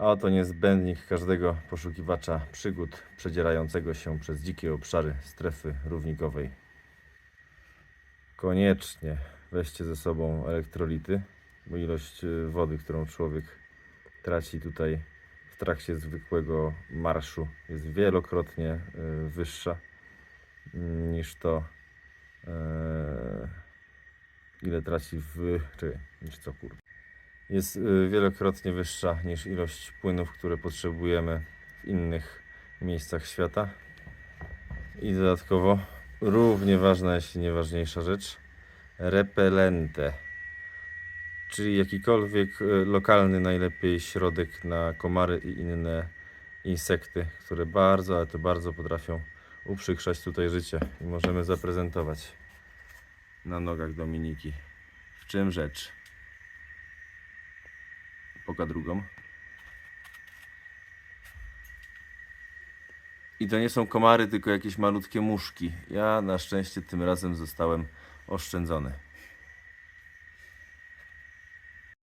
A oto niezbędnik każdego poszukiwacza przygód przedzierającego się przez dzikie obszary strefy równikowej. Koniecznie weźcie ze sobą elektrolity, bo ilość y, wody, którą człowiek traci tutaj w trakcie zwykłego marszu jest wielokrotnie y, wyższa mm, niż to, e, ile traci w. Czekaj, niż co kurde. Jest y, wielokrotnie wyższa niż ilość płynów, które potrzebujemy w innych miejscach świata. I dodatkowo, równie ważna, jeśli nie ważniejsza rzecz, repelente. Czyli jakikolwiek y, lokalny, najlepiej środek na komary i inne insekty, które bardzo, ale to bardzo potrafią uprzykrzać tutaj życie. I możemy zaprezentować na nogach Dominiki. W czym rzecz? Poka drugą. I to nie są komary, tylko jakieś malutkie muszki. Ja na szczęście tym razem zostałem oszczędzony.